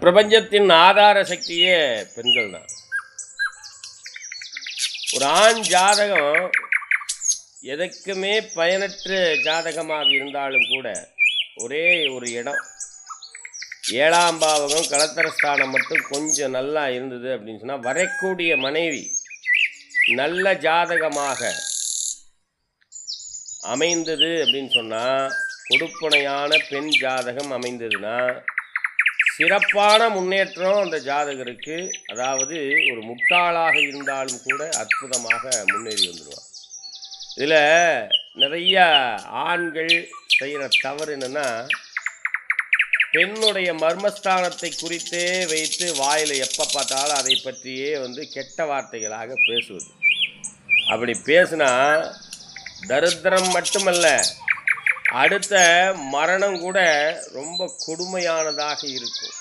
பிரபஞ்சத்தின் ஆதார சக்தியே பெண்கள் தான் ஒரு ஆண் ஜாதகம் எதற்குமே பயனற்ற ஜாதகமாக இருந்தாலும் கூட ஒரே ஒரு இடம். ஏழாம் பாவகம் கலத்தரஸ்தானம் மட்டும் கொஞ்சம் நல்லா இருந்தது அப்படின்னு சொன்னால் வரக்கூடிய மனைவி நல்ல ஜாதகமாக அமைந்தது அப்படின்னு சொன்னால் கொடுப்பனையான பெண் ஜாதகம் அமைந்ததுன்னா சிறப்பான முன்னேற்றம் அந்த ஜாதகருக்கு. அதாவது ஒரு முட்டாளாக இருந்தாலும் கூட அற்புதமாக முன்னேறி வந்துடுவார் இதில் நிறைய ஆண்கள் செய்கிற தவறு என்னென்னா பெண்ணுடைய மர்மஸ்தானத்தை குறித்தே வைத்து வாயில் எப்போ பார்த்தாலும் அதை பற்றியே வந்து கெட்ட வார்த்தைகளாக பேசுவது. அப்படி பேசினா தரித்திரம் மட்டுமல்ல அடுத்த மரணம் கூட ரொம்ப கொடுமையானதாக இருக்கும்.